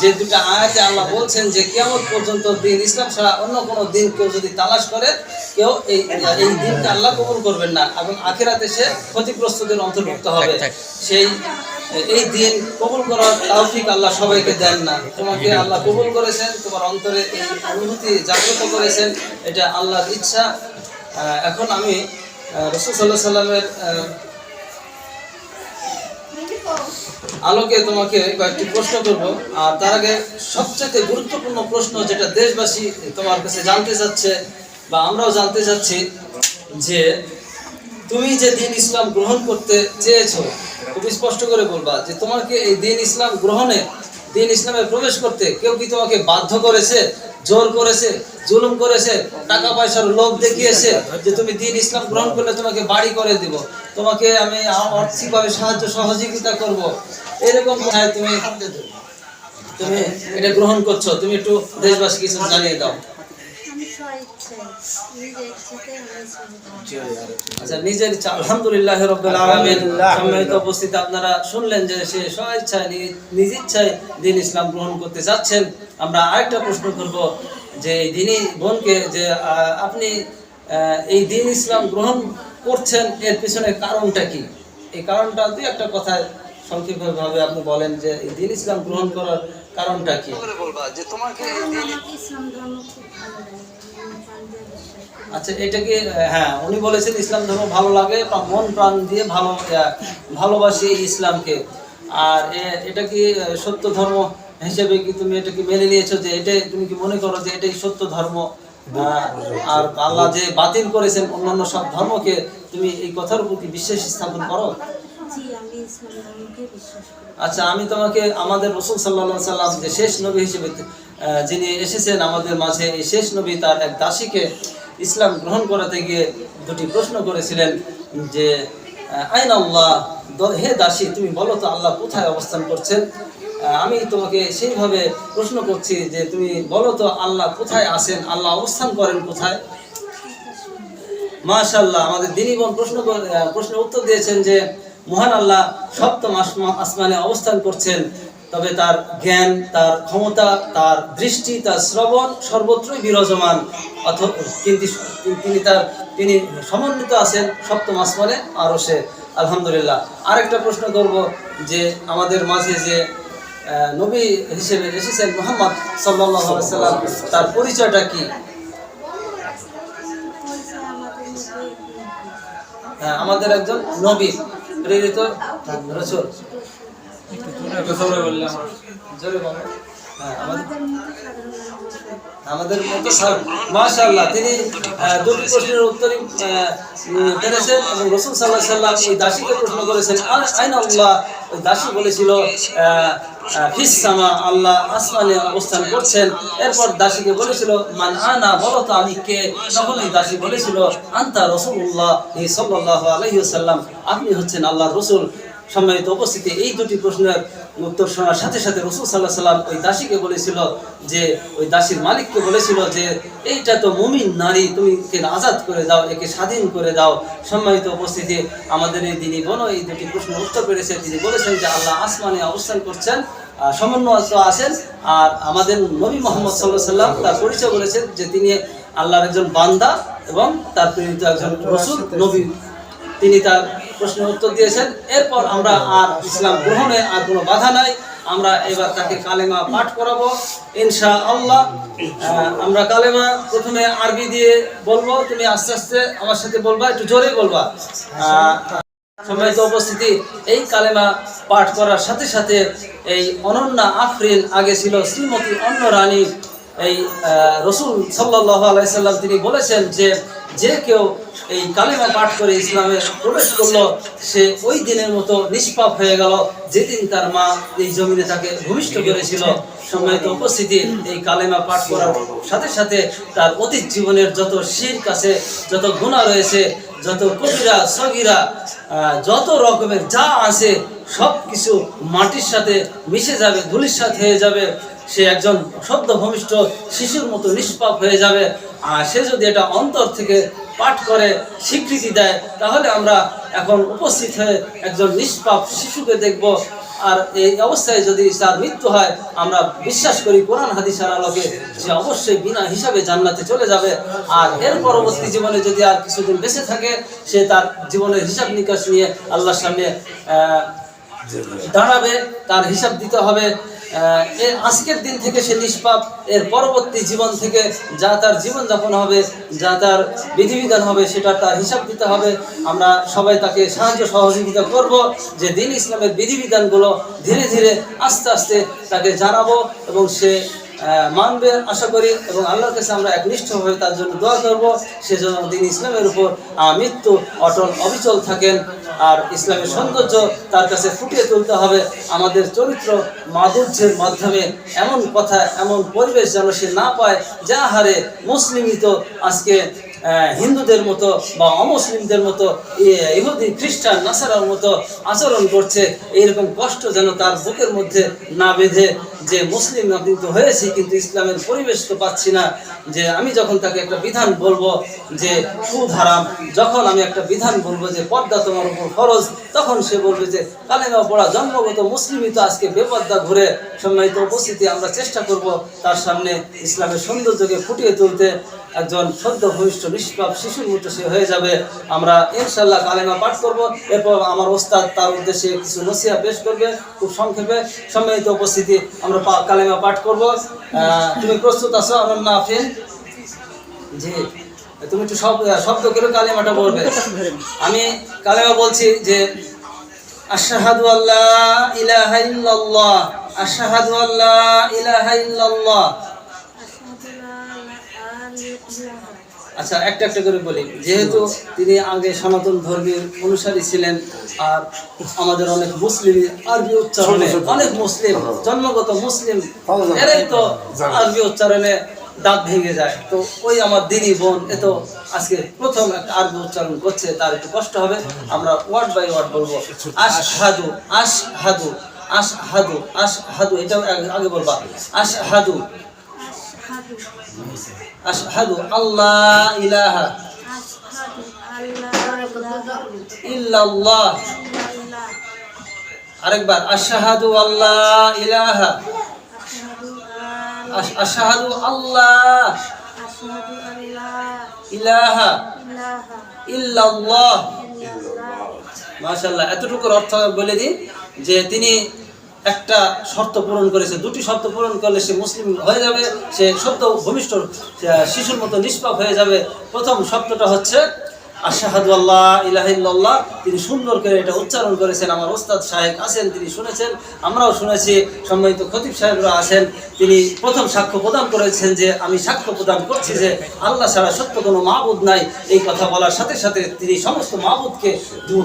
যে দুটা আয়াতে আল্লাহ বলছেন যে কেমন পর্যন্ত দিন ইসলাম ছাড়া অন্য কোনো দিন কেউ যদি তালাশ করে কেউ এই এই দিনকে আল্লাহ কবুল করবেন না এবং আখেরাতে সে ক্ষতিগ্রস্তদের অন্তর্ভুক্ত হবে। সেই এই দিন কবুল করার তৌফিক আল্লাহ সবাইকে দেন না। তোমাকে আল্লাহ কবুল করেছেন তোমার অন্তরে এই অনুভূতি জাগ্রত করেছেন এটা আল্লাহর ইচ্ছা। এখন আমি রসুল সাল্লাহ সাল্লামের আলোকে তোমাকে কয়েকটি প্রশ্ন করব। আর তার আগে সবচেয়ে গুরুত্বপূর্ণ প্রশ্ন যেটা দেশবাসী তোমার কাছে জানতে চাচ্ছে বা আমরাও জানতে চাচ্ছি, যে তুমি যে দিন ইসলাম গ্রহণ করতে চেয়েছো, খুব স্পষ্ট করে বলবা যে তোমাকে এই দিন ইসলাম গ্রহণে, দিন ইসলামে প্রবেশ করতে কেউ কি তোমাকে বাধ্য করেছে? জোর করেছে, জুলুম করেছে টাকা পয়সার লোভ দেখিয়েছে যে তুমি দিন ইসলাম গ্রহণ করলে তোমাকে বাড়ি করে দিব। তোমাকে আমি আর্থিকভাবে সাহায্য সহযোগিতা করব। এরকম তুমি তুমি এটা গ্রহণ করছ। তুমি একটু দেশবাসী কিছু জানিয়ে দাও। আচ্ছা নিজের ইচ্ছা আলহামদুলিল্লাহ রব্বিল আলামিন। সম্মানিত উপস্থিত আপনারা শুনলেন যে সে নিজ ইচ্ছায় দিন ইসলাম গ্রহণ করতে যাচ্ছেন। আমরা আরেকটা প্রশ্ন করব যে এই দিনই বোনকে যে আপনি এই দিন ইসলাম গ্রহণ করছেন এর পিছনে কারণটা কি? এই কারণটা দুই একটা কথায় সংক্ষিপ্তভাবে আপনি বলেন যে এই দিন ইসলাম গ্রহণ করার কারণটা কি? বলবা? যে তোমাকে ইসলাম ধর্ম খুব ভালো লাগে। আচ্ছা এটা কি হ্যাঁ উনি বলেছেন ইসলাম ধর্ম ভালো লাগে মন প্রাণ দিয়ে ভালো ভালোবাসি ইসলামকে। আর এটা কি সত্য ধর্ম হিসেবে কি তুমি এটা কি মেনে নিয়েছো যে এটাই তুমি কি মনে করো যে এটাই সত্য ধর্ম? আর আল্লাহ যে বাতিল করেছেন অন্যান্য সব ধর্মকে তুমি এই কথার উপর কি বিশ্বাস স্থাপন করো? আচ্ছা আমি তোমাকে আমাদের রসুল সাল্লাহ সাল্লাম যে শেষ নবী হিসেবে যিনি এসেছেন আমাদের মাঝে, এই শেষ নবী তার এক দাসীকে ইসলাম গ্রহণ করাতে গিয়ে দুটি প্রশ্ন করেছিলেন যে আইন আল্লাহ হে দাসী, তুমি বলো তো আল্লাহ কোথায় অবস্থান করছেন? আমি তোমাকে সেইভাবে প্রশ্ন করছি যে, তুমি বলো তো আল্লাহ কোথায় আছেন? আল্লাহ অবস্থান করেন কোথায়? মাশাল্লাহ আমাদের দিনী বোন প্রশ্ন প্রশ্নের উত্তর দিয়েছেন যে, মহান আল্লাহ সপ্তম আসমা- আসমানে অবস্থান করছেন। তবে তার জ্ঞান তার ক্ষমতা তার দৃষ্টি তার শ্রবণ সর্বত্রই বিরাজমান। কিন্তু তিনি তার তিনি সমন্বিত আছেন সপ্তম আসমানে আরও সে আলহামদুলিল্লাহ। আরেকটা প্রশ্ন করব যে আমাদের মাঝে যে নবী হিসেবে এসেছেন মোহাম্মদ সাল্লাম তার পরিচয়টা কি? হ্যাঁ, আমাদের একজন নবী প্রেরিত। হ্যাঁ, আমাদের আমাদের মতো মাশাআল্লাহ তিনি দুটি প্রশ্নের উম, পেরেছেন এবং রসুল সাল্লাহ ওই দাসীকে প্রশ্ন করেছেন আইন আল্লাহ দাসী বলেছিল আহ, আহ, ফিস সামা আল্লাহ আসমানে অবস্থান করছেন। এরপর দাসীকে বলেছিল মান আনা বলো তো আমি কে? তখন ওই দাসী বলেছিল আন্তা রসুল্লাহ সাল্লাহ আলহিউসাল্লাম আপনি হচ্ছেন আল্লাহ রসুল। সম্মানিত উপস্থিতি এই দুটি প্রশ্নের উত্তর শোনার সাথে সাথে রসুল সাল্লাহ সাল্লাম ওই দাসীকে বলেছিল যে ওই দাসীর মালিককে বলেছিল যে এইটা তো মুমিন নারী তুমি একে আজাদ করে দাও একে স্বাধীন করে দাও। সম্মানিত উপস্থিতি আমাদের এই দিনই বোন এই দুটি প্রশ্নের উত্তর পেরেছে। তিনি বলেছেন যে আল্লাহ আসমানে অবস্থান করছেন আহ, সমন্বয়ত আছেন আর আমাদের নবী মোহাম্মদ সাল্লাহ সাল্লাম তার পরিচয় বলেছেন যে তিনি আল্লাহর একজন বান্দা এবং তার প্রেরিত একজন রসুল নবী। তিনি তার প্রশ্নের উত্তর দিয়েছেন। এরপর আমরা আর ইসলাম গ্রহণে আর কোনো বাধা নাই। আমরা এবার তাকে কালেমা পাঠ করাবো। ইনশা আল্লাহ আমরা কালেমা প্রথমে আরবি দিয়ে বলব। তুমি আস্তে আস্তে আমার সাথে বলবা, একটু জোরে বলবা। সম্মানিত উপস্থিতি, এই কালেমা পাঠ করার সাথে সাথে এই অনন্যা আফরিন আগে ছিল শ্রীমতী অন্য রানী এই রসুল সাল্লাহ আলাইসাল্লাম তিনি বলেছেন যে যে কেউ এই কালিমা পাঠ করে ইসলামে প্রবেশ করল, সে ওই দিনের মতো নিষ্পাপ হয়ে গেল যেদিন তার মা এই জমিনে তাকে ভূমিষ্ঠ করেছিল। সম্মানিত উপস্থিতি, এই কালেমা পাঠ করার সাথে সাথে তার অতীত জীবনের যত শির কাছে যত গুণা রয়েছে, যত কবিরা সগিরা যত রকমের যা আছে সব কিছু মাটির সাথে মিশে যাবে, ধুলির সাথে হয়ে যাবে। সে একজন সদ্য ভূমিষ্ঠ শিশুর মতো নিষ্পাপ হয়ে যাবে। আর সে যদি এটা অন্তর থেকে পাঠ করে, স্বীকৃতি দেয়, তাহলে আমরা এখন উপস্থিত হয়ে একজন নিষ্পাপ শিশুকে দেখব। আর এই অবস্থায় যদি তার মৃত্যু হয়, আমরা বিশ্বাস করি কোরআন হাদিসের আলোকে সে অবশ্যই বিনা হিসাবে জান্নাতে চলে যাবে। আর এর পরবর্তী জীবনে যদি আর কিছুদিন বেঁচে থাকে, সে তার জীবনের হিসাব নিকাশ নিয়ে আল্লাহর সামনে দাঁড়াবে, তার হিসাব দিতে হবে। আজকের দিন থেকে সে নিষ্পাপ, এর পরবর্তী জীবন থেকে যা তার জীবনযাপন হবে, যা তার বিধিবিধান হবে, সেটা তার হিসাব দিতে হবে। আমরা সবাই তাকে সাহায্য সহযোগিতা করব যে দিন ইসলামের বিধিবিধানগুলো ধীরে ধীরে আস্তে আস্তে তাকে জানাব এবং সে মানবে আশা করি, এবং আল্লাহর কাছে আমরা একনিষ্ঠভাবে তার জন্য দোয়া করব। সেজন্য দিন ইসলামের উপর মৃত্যু অটল অবিচল থাকেন, আর ইসলামের সৌন্দর্য তার কাছে ফুটিয়ে তুলতে হবে। আমাদের চরিত্র মাধুর্যের মাধ্যমে এমন কথা, এমন পরিবেশ যেন সে না পায় যা হারে মুসলিমই তো আজকে হিন্দুদের মতো বা অমুসলিমদের মতো ইহুদি, খ্রিস্টান, নাসারার মতো আচরণ করছে, এইরকম কষ্ট যেন তার বুকের মধ্যে না বেঁধে যে মুসলিম আমি তো হয়েছি, কিন্তু ইসলামের পরিবেশ তো পাচ্ছি না, যে আমি যখন তাকে একটা বিধান বলব যে সুদ হারাম যখন আমি একটা বিধান বলব যে পর্দা তোমার উপর ফরজ, তখন সে বলবে যে কালেমা পড়া জন্মগত মুসলিমই তো আজকে বেপর্দা ঘুরে সম্মানিত উপস্থিতি আমরা চেষ্টা করব তার সামনে ইসলামের সৌন্দর্যকে ফুটিয়ে তুলতে একজন সদ্য ভূমিষ্ঠ নিষ্পাপ শিশুর মতো সে হয়ে যাবে। আমরা ইনশাল্লাহ কালেমা পাঠ করব। এরপর আমার ওস্তাদ তার উদ্দেশ্যে কিছু নসিয়া পেশ করবে। খুব সংক্ষেপে সম্মিলিত উপস্থিতি আমরা কালেমা পাঠ করব। তুমি প্রস্তুত আছো? আমার না আফিন জি। তুমি একটু শব্দ শব্দ করে কালেমাটা বলবে। আমি কালেমা বলছি যে, আশহাদু আল্লাহ ইলাহা ইল্লাল্লাহ। আশহাদু আল্লাহ ইলাহা ইল্লাল্লাহ। আচ্ছা একটা একটা করে বলি। যেহেতু তিনি আগে সনাতন ধর্মের অনুসারী ছিলেন আর আমাদের অনেক মুসলিম আরবি উচ্চারণে অনেক মুসলিম জন্মগত মুসলিম এরাই তো আরবি উচ্চারণে দাঁত ভেঙে যায়। তো ওই আমার দিনী বোন এ তো আজকে প্রথম একটা আরবি উচ্চারণ করছে তার একটু কষ্ট হবে। আমরা ওয়ার্ড বাই ওয়ার্ড বলব। আশহাদু আশহাদু আশহাদু আশহাদু এটাও আগে- আগে বলবা। আশহাদু আশহাদু আল্লাহ ইলাহা ইল্লাল্লাহ। আরেকবার, আশহাদু আল্লাহ ইলাহা। আশ- আশহাদু আল্লাহ ইলাহা ইল্লাল্লাহ। মাশাআল্লাহ, এতটুকুর অর্থ বলে দিই যে তিনি একটা শর্ত পূরণ করেছে। দুটি শর্ত পূরণ করলে সে মুসলিম হয়ে যাবে, সে সত্য ভূমিষ্ঠ শিশুর মতো নিষ্পাপ হয়ে যাবে। প্রথম শব্দটা হচ্ছে আশাহাদু আল্লাহ তিনি সুন্দর করে এটা উচ্চারণ করেছেন। আমার ওস্তাদ সাহেব আছেন, তিনি শুনেছেন, আমরাও শুনেছি, সম্মানিত খতিব সাহেবরা আছেন। তিনি প্রথম সাক্ষ্য প্রদান করেছেন যে, আমি সাক্ষ্য প্রদান করছি যে, আল্লাহ ছাড়া সত্য কোনো মাহবুদ নাই। এই কথা বলার সাথে সাথে তিনি সমস্ত মাহবুদকে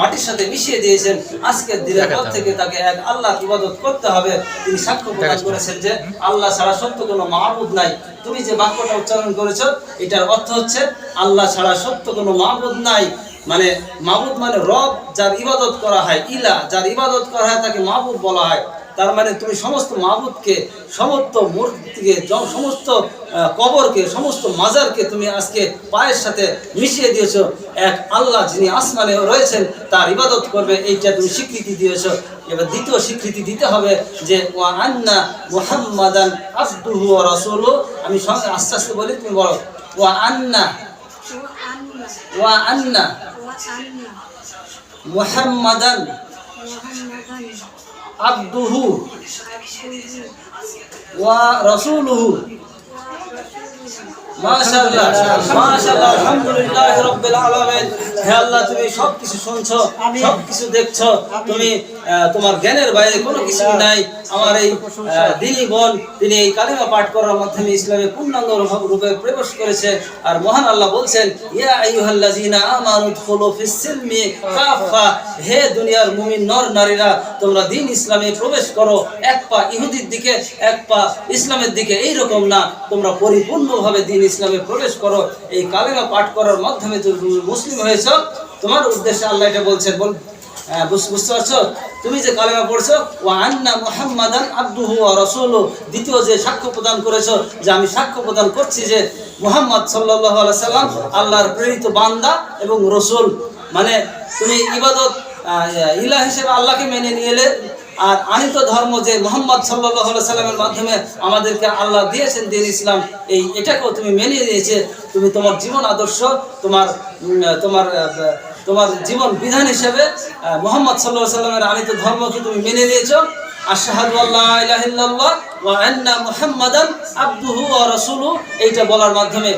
মাটির সাথে মিশিয়ে দিয়েছেন। আজকের দিনের পর থেকে তাকে এক আল্লাহ ইবাদত করতে হবে। তিনি সাক্ষ্য প্রদান করেছেন যে, আল্লাহ ছাড়া সত্য কোনো মাহবুদ নাই। তুমি যে বাক্যটা উচ্চারণ করেছ, এটার অর্থ হচ্ছে, আল্লাহ ছাড়া সত্য কোনো মাহবুদ নাই। মানে মাহবুদ মানে রব যার ইবাদত করা হয়, ইলা, যার ইবাদত করা হয় তাকে মাহবুদ বলা হয়। তার মানে তুমি সমস্ত মাহবুদকে সমস্ত মূর্তিকে সমস্ত কবরকে, সমস্ত মাজারকে তুমি আজকে পায়ের সাথে মিশিয়ে দিয়েছ। এক আল্লাহ যিনি আসমানে রয়েছেন, তার ইবাদত করবে, এইটা তুমি স্বীকৃতি দিয়েছ। এবার দ্বিতীয় স্বীকৃতি দিতে হবে যে ও আন্না মুহাম্মাদান আবদুহু রাসূলু আমি সঙ্গে আস্তে আস্তে বলি, তুমি বলো ও আন্না ওয়া আন্না মুহাম্মাদান আবদুহু ওয়া রাসূলুহু মাশাআল্লাহ মাশাআল্লাহ। আলহামদুলিল্লাহ রাব্বিল আলামিন। হে আল্লাহ তুমি সবকিছু শুনছো সবকিছু দেখছ তুমি তোমার জ্ঞানের বাইরে কোনো কিছু নাই। আমার এই আহ, বোন তিনি এই কালিমা পাঠ করার মাধ্যমে ইসলামে পূর্ণাঙ্গ রূপে প্রবেশ করেছে। আর মহান আল্লাহ বলছেন ইয়া আইয়ুহাল্লাযীনা আমানু দুখুলু ফিস সিলমি কাফা হে দুনিয়ার মুমিন নর নারীরা তোমরা দিন ইসলামে প্রবেশ করো এক পা ইহুদির দিকে এক পা ইসলামের দিকে। এই রকম না তোমরা পরিপূর্ণভাবে দিন ইসলামে প্রবেশ করো, এই কালেমা পাঠ করার মাধ্যমে তুমি মুসলিম হয়েছ, তোমার উদ্দেশ্যে আল্লাহ এটা বলছেন, বল বুঝ- বুঝতে পারছ? তুমি যে কালেমা পড়ছো ও আন্না মুহাম্মাদান আব্দুহু ওয়া দ্বিতীয় যে সাক্ষ্য প্রদান করেছ, যে আমি সাক্ষ্য প্রদান করছি যে মুহাম্মদ আলাইহি সাল্লাম আল্লাহর প্রেরিত বান্দা এবং রসুল। মানে তুমি ইবাদত ইলা হিসেবে আল্লাহকে মেনে নিয়ে এলে আর আনিত ধর্ম যে মোহাম্মদ সাল্লাহ সাল্লামের মাধ্যমে আমাদেরকে আল্লাহ দিয়েছেন দিন ইসলাম, এই এটাকেও তুমি মেনে নিয়েছে। তুমি তোমার জীবন আদর্শ, তোমার তোমার তোমার জীবন বিধান হিসেবে মোহাম্মদ সাল্লাহ সাল্লামের আনিত ধর্মকে তুমি মেনে নিয়েছো। এইটা বলার মাধ্যমে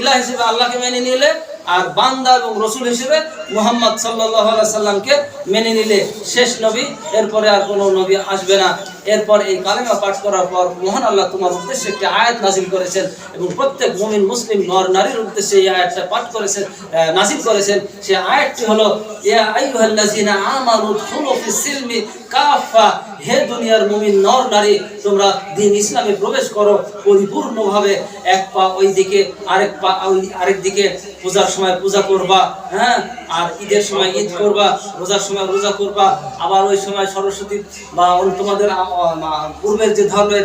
ইলাহ হিসেবে আল্লাহকে মেনে নিলে আর বান্দা এবং রসুল হিসেবে মুহাম্মদ আলাইহি সাল্লামকে মেনে নিলে শেষ নবী। এরপরে আর কোনো নবী আসবে না। এরপর এই কালেমা পাঠ করার পর মহান আল্লাহ তোমার উদ্দেশ্যে একটি আয়াত নাজিল করেছেন এবং প্রত্যেক মুমিন মুসলিম নর নারীর উদ্দেশ্যে এই আয়াতটা পাঠ করেছেন নাজিল করেছেন। সেই আয়াতটি হলো হে দুনিয়ার মুমিন নর নারী, তোমরা দিন ইসলামে প্রবেশ করো, পরিপূর্ণভাবে এক পা ওই দিকে, আরেক পা আরেক দিকে। পূজার সময় পূজা করবা হ্যাঁ? আর ঈদের সময় ঈদ করবা, রোজার সময় রোজা করবা। আবার ওই সময় সরস্বতী বা তোমাদের পূর্বের যে ধর্মের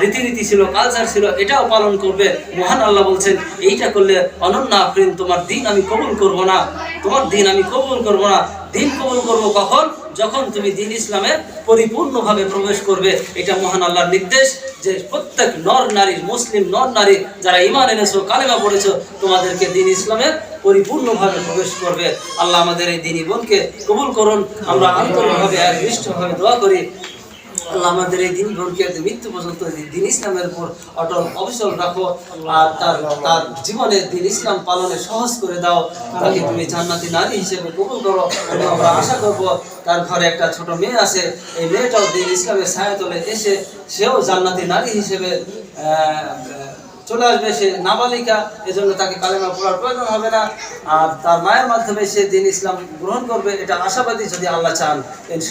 রীতিনীতি ছিল কালচার ছিল, এটাও পালন করবে। মহান আল্লাহ বলছেন, এইটা করলে অনন্য আফরিন, তোমার দিন আমি কবুল করব না। তোমার দিন আমি কবুল করব না। দিন কবুল করব কখন? যখন তুমি দিন ইসলামে পরিপূর্ণভাবে প্রবেশ করবে, এটা মহান আল্লাহর নির্দেশ যে প্রত্যেক নর নারী মুসলিম নর নারী যারা ইমান এনেছো, কালেমা পড়েছো, তোমাদেরকে দিন ইসলামের পরিপূর্ণভাবে প্রবেশ করবে। আল্লাহ আমাদের এই দিনী বোনকে কবুল করুন। আমরা আন্তরিকভাবে একনিষ্ঠভাবে দোয়া করি। আল্লাহ আমাদের এই দিন বোনকে মৃত্যু পর্যন্ত দিন ইসলামের উপর অটল অবিচল রাখো আর তার তার জীবনে দিন ইসলাম পালনে সহজ করে দাও। তাকে তুমি জান্নাতি নারী হিসেবে কবুল করো। এবং আমরা আশা করব তার ঘরে একটা ছোট মেয়ে আছে। এই মেয়েটাও দিন ইসলামের ছায়াতলে এসে সেও জান্নাতি নারী হিসেবে চলে আসবে। সে নাবালিকা, এজন্য তাকে কালেমা পড়ার প্রয়োজন হবে না। আর তার মায়ের মাধ্যমে সে দিন ইসলাম গ্রহণ করবে, এটা আশাবাদী যদি আল্লাহ চান।